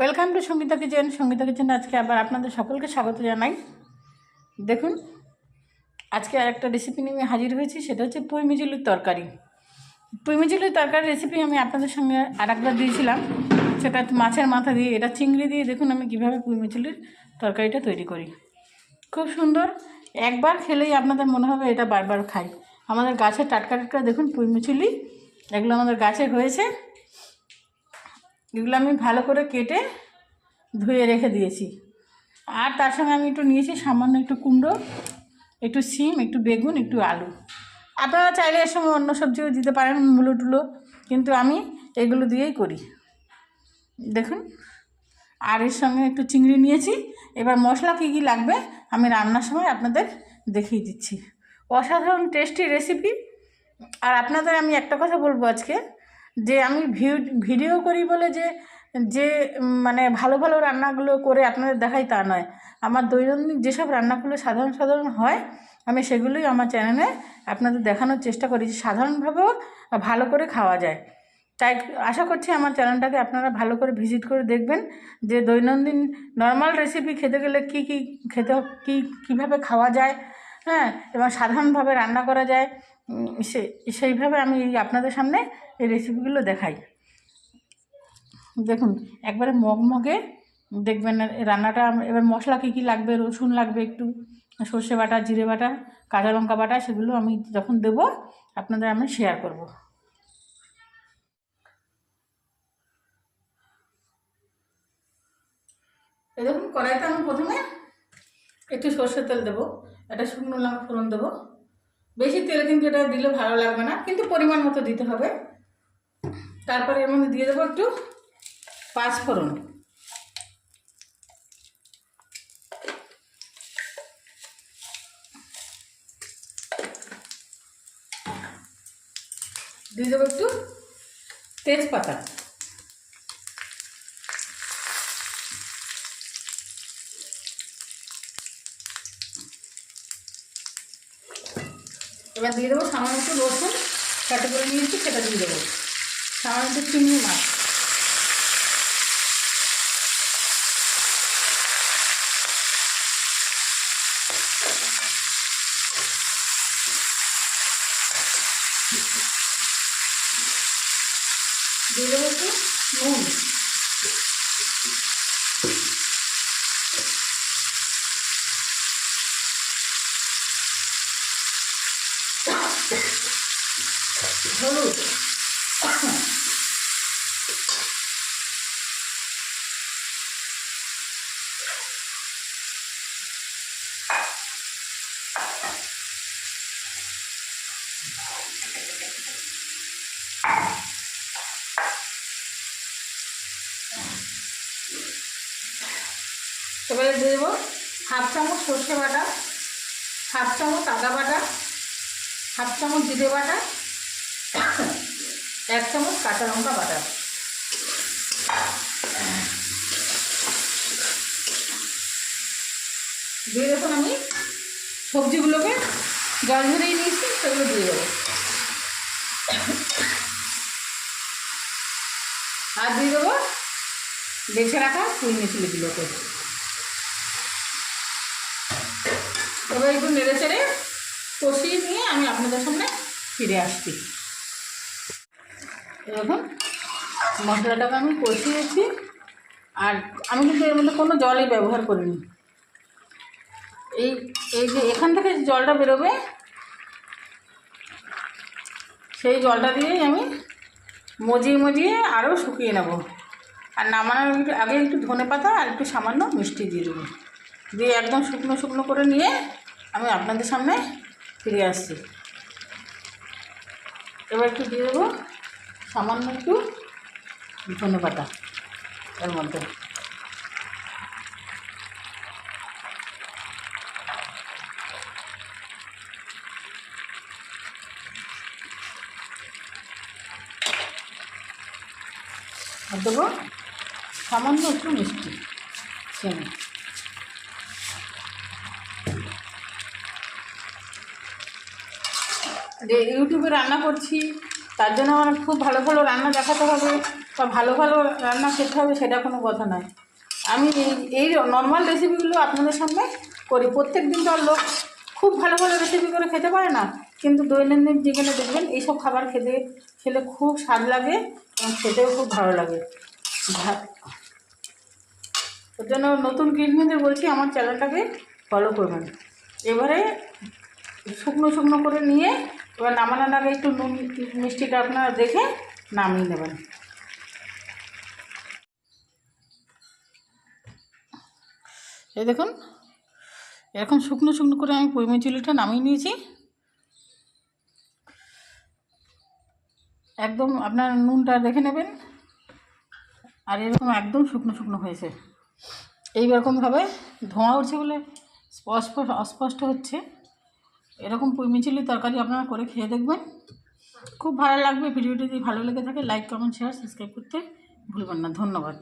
Welcome to Sangeeta kitchen Sangeeta kitchen আজকে আবার আপনাদের সকলকে স্বাগত জানাই। দেখুন, আজকে আর একটা রেসিপি নিয়ে হাজির হয়েছি, সেটা হচ্ছে পুঁই মিজুলির তরকারি। পুঁই মিজুলির তরকারি রেসিপি আমি আপনাদের সঙ্গে আর একবার দিয়েছিলাম। সেটা মাছের মাথা দিয়ে, এটা চিংড়ি দিয়ে। দেখুন আমি কীভাবে পুঁই মিজুলির তরকারিটা তৈরি করি। খুব সুন্দর। একবার খেলেই আপনাদের মনে হবে এটা বারবার খাই। আমাদের গাছের টাটকা টাটকা দেখুন, পুঁই মিচুলি এগুলো আমাদের গাছে হয়েছে। এগুলো আমি ভালো করে কেটে ধুয়ে রেখে দিয়েছি। আর তার সঙ্গে আমি একটু নিয়েছি সামান্য একটু কুমড়ো, একটু সিম একটু বেগুন, একটু আলু। আপনারা চাইলে এর সঙ্গে অন্য সবজিও দিতে পারেন, মূলো টুলো, কিন্তু আমি এগুলো দিয়েই করি। দেখুন, আর এর সঙ্গে একটু চিংড়ি নিয়েছি। এবার মশলা কী কী লাগবে আমি রান্নার সময় আপনাদের দেখিয়ে দিচ্ছি। অসাধারণ টেস্টি রেসিপি। আর আপনাদের আমি একটা কথা বলব আজকে যে আমি ভিডিও করি বলে যে যে মানে ভালো ভালো রান্নাগুলো করে আপনাদের দেখাই তা নয়। আমার দৈনন্দিন যেসব রান্নাগুলো সাধারণ সাধারণ হয়, আমি সেগুলোই আমার চ্যানেলে আপনাদের দেখানোর চেষ্টা করি যে সাধারণভাবেও ভালো করে খাওয়া যায়। তাই আশা করছি আমার চ্যানেলটাকে আপনারা ভালো করে ভিজিট করে দেখবেন যে দৈনন্দিন নর্মাল রেসিপি খেতে গেলে কী কী খেতে, কী, কীভাবে খাওয়া যায় হ্যাঁ এবং সাধারণভাবে রান্না করা যায়। সে, সেইভাবে আমি আপনাদের সামনে এই রেসিপিগুলো দেখাই। দেখুন, একবারে মগমগে দেখবেন, রান্নাটা এবার মশলা কী কী লাগবে, রসুন লাগবে একটু, সর্ষে বাটা, জিরে বাটা, কাঁচা লঙ্কা বাটা, সেগুলো আমি যখন দেবো, আপনাদের আমি শেয়ার করব। এই দেখুন, কড়াইতে আমি প্রথমে একটু সর্ষের তেল দেবো, একটা শুকনো লঙ্কা ফোড়ন দেবো। বেশি তেল কিন্তু এটা দিলে ভালো লাগবে না, কিন্তু পরিমাণ মতো দিতে হবে। তারপরে এর মধ্যে দিয়ে দেবো একটু পাঁচ ফোড়ন। দিয়ে দেবো একটু তেজপাতা। এবার দিয়ে দেবো সামান্য একটু রসুন কাটে করে নিয়েছি সেটা দিয়ে দেবো। সামান্য একটু চিংড়ি মাছ। দিয়ে দেবো একটু নুন। হলুদ। এবারে দেবো হাফ চামচ সর্ষে বাটা, হাফ চামচ আদা বাটা, হাফ চামচ জিরে বাটা এক চামচ কাঁচা লঙ্কা বাটা। দিয়ে দেখুন আমি সবজিগুলোকে জল ঝরিয়ে নিয়েছি, সেগুলো দিয়ে দেবো। আর দিয়ে দেবো বেছে রাখা পুঁই মিচুলিগুলোকে এবার একটু নেড়ে চেড়ে কষিয়ে নিয়ে আমি আপনাদের সামনে ফিরে আসছি। দেখুন মশলাটাকে আমি কষিয়েছি আর আমি কিন্তু এর মধ্যে কোনো জলই ব্যবহার করিনি। এই এই যে এখান থেকে জলটা বেরোবে, সেই জলটা দিয়েই আমি মজিয়ে মজিয়ে আরও শুকিয়ে নেব। আর নামানোর আগে একটু ধনে পাতা আর একটু সামান্য মিষ্টি দিয়ে দেবো। দিয়ে একদম শুকনো শুকনো করে নিয়ে আমি আপনাদের সামনে ফিরে আসছি। এবার একটু দিয়ে দেবো সামান্য একটু ধনে পাতা এর মধ্যে। আর দেবো সামান্য একটু মিষ্টি, চিনি। যে ইউটিউবে রান্না করছি। তার জন্য আমার খুব ভালো ভালো রান্না দেখাতে হবে বা ভালো ভালো রান্না খেতে হবে সেটা কোনো কথা নয়। আমি এই- এই নর্মাল রেসিপিগুলো আপনাদের সামনে করি। প্রত্যেক দিন তো আর লোক খুব ভালো ভালো রেসিপি করে খেতে পারে না, কিন্তু দৈনন্দিন জীবনে দেখবেন এইসব খাবার খেতে, খেলে খুব স্বাদ লাগে এবং খেতেও খুব ভালো লাগে। ওর জন্য নতুন গৃহিণীদের বলছি, আমার চ্যানেলটাকে ফলো করবেন। এবারে শুকনো শুকনো করে নিয়ে এবার নামানোর আগে একটু নুন মিষ্টিটা আপনারা দেখে নামিয়ে নেবেন। এই দেখুন, এরকম শুকনো শুকনো করে আমি পইমে চিলিটা নামিয়ে নিয়েছি। একদম আপনার নুনটা দেখে নেবেন, আর এরকম একদম শুকনো শুকনো হয়েছে। এইরকমভাবে ধোঁয়া উঠছে বলে স্পষ্ট, অস্পষ্ট হচ্ছে। এরকম পুঁইমিচিলি তরকারি আপনারা করে খেয়ে দেখবেন। খুব ভালো লাগবে। ভিডিওটি যদি ভালো লেগে থাকে লাইক কমেন্ট শেয়ার সাবস্ক্রাইব করতে ভুলবেন না। ধন্যবাদ।